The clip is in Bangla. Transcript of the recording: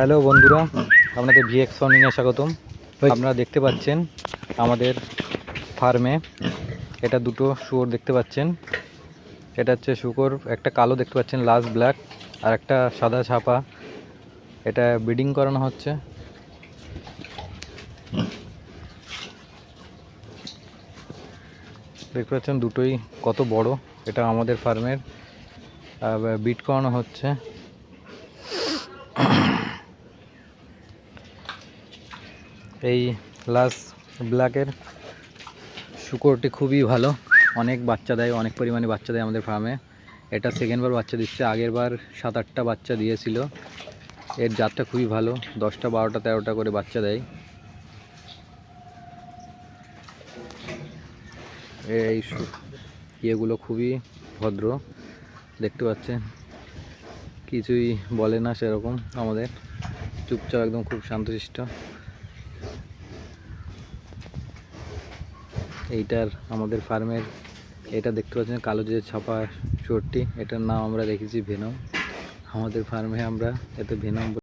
হ্যালো বন্ধুরা আপনাদের ভিএক্স ফার্মিংয়ে স্বাগতম। আপনারা দেখতে পাচ্ছেন আমাদের ফার্মে এটা দুটো শুয়োর দেখতে পাচ্ছেন। এটা হচ্ছে শুকর একটা কালো দেখতে পাচ্ছেন লাস্ট ব্ল্যাক আর একটা সাদা ছাপা। এটা ব্রিডিং করানো হচ্ছে। দেখতে পাচ্ছেন দুটোই কত বড় এটা আমাদের ফার্মের বিট করানো হচ্ছে। এই লাস ব্ল্যাকের শুকরটি খুবই ভালো। অনেক বাচ্চা দেয়, অনেক পরিমাণে বাচ্চা দেয় আমাদের ফার্মে এটা সেকেন্ডবার বাচ্চা দিচ্ছে, আগের বার সাত, আটটা বাচ্চা দিয়েছিল। এর জাতটা খুবই ভালো, দশটা, বারোটা, তেরোটা করে বাচ্চা দেয়। এই ইয়েগুলো খুবই ভদ্র, দেখতে পাচ্ছেন? কিছুই বলে না সেরকম আমাদের। চুপচাপ একদম খুব শান্তশিষ্ট। এইটার আমাদের ফার্মের, এটা দেখতে পাচ্ছেন কালো যে ছাপা চোরটি, এটার নাম আমরা রেখেছি ভেনম। আমাদের ফার্মে আমরা এতে ভেনম